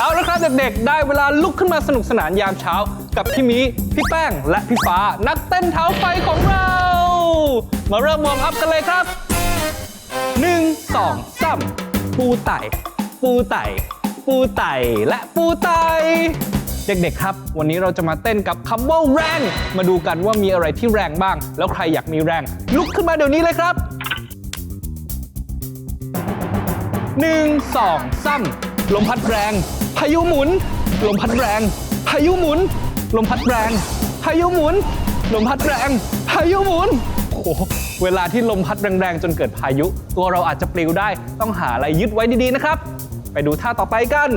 เอาละครับเด็กๆ ได้เวลาลุกขึ้นมาสนุกสนานยามเช้า กับพี่มี พี่แป้ง และพี่ฟ้า นักเต้นเท้าไฟของเรา มาเริ่มวอร์มอัพกันเลยครับ 1 2 3 ปูไต่ ปูไต่ ปูไต่และปูไต่เด็กๆ ครับ วันนี้เราจะมาเต้นกับคำว่าแรง มาดูกันว่ามีอะไรที่แรงบ้าง แล้วใครอยากมีแรง ลุกขึ้นมาเดี๋ยวนี้เลยครับ หนึ่งสองสามลมพัดแรง พายุหมุน ลมพัดแรง พายุหมุน ลมพัดแรง พายุหมุน ลมพัดแรง พายุหมุน โอ้โห เวลาที่ลมพัดแรงๆ จนเกิดพายุ ตัวเราอาจจะปลิวได้ ต้องหาอะไรยึดไว้ดีๆ นะครับ ไปดูท่าต่อไปกัน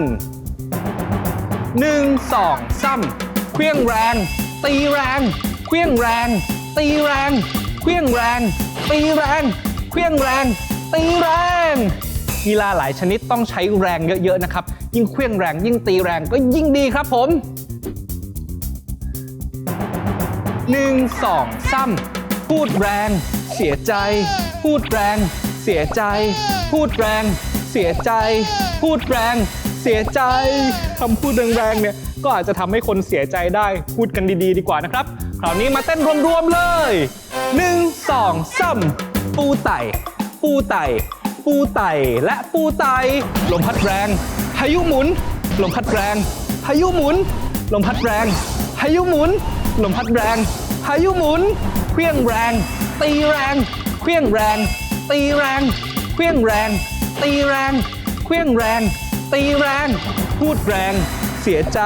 หนึ่งสองสามเครื่องแรง ตีแรง เครื่องแรง ตีแรง เครื่องแรง ตีแรง เครื่องแรง ตีแรง กีฬาหลายชนิดต้องใช้แรงเยอะๆนะครับ ยิ่งเครื่องแรงยิ่งตีแรงก็ยิ่งดีครับผม 1 2 3พูดแรง เสียใจ พูดแรง เสียใจ พูดแรง เสียใจ พูดแรง เสียใจคำพูดแรงๆเนี่ยก็อาจจะทำให้คนเสียใจได้พูดกันดีๆ ดีกว่านะครับ คราวนี้มาเต้นรวมๆเลย 1 2 3ปูไต่ ปูไต่ ปูไต่และปูไต่ลมพัดแรง พายุหมุน ลมพัดแรง พายุหมุน ลมพัดแรง พายุหมุน ลมพัดแรง พายุหมุนเครื่องแรง ตีแรง เครื่องแรง ตีแรง เครื่องแรง ตีแรง เครื่องแรง ตีแรง พูดแรง เสียใจ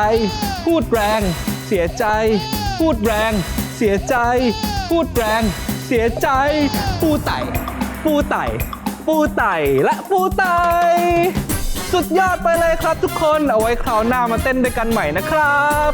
พูดแรง เสียใจ พูดแรง เสียใจ พูดแรง เสียใจ ปูไต่ปูไต่ ฟูไตและฟูไตสุดยอดไปเลยครับทุกคนเอาไว้คราวหน้ามาเต้นด้วยกันใหม่นะครับ